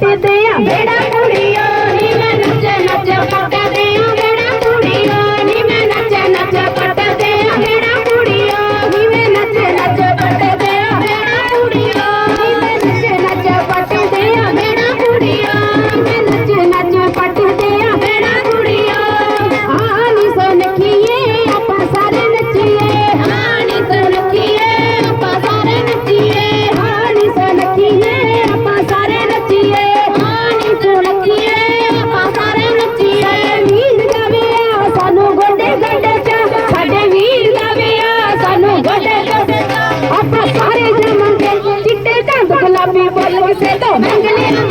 কাটি দে பாப்பி பல்லவி சேர்த்தோம் நாங்களே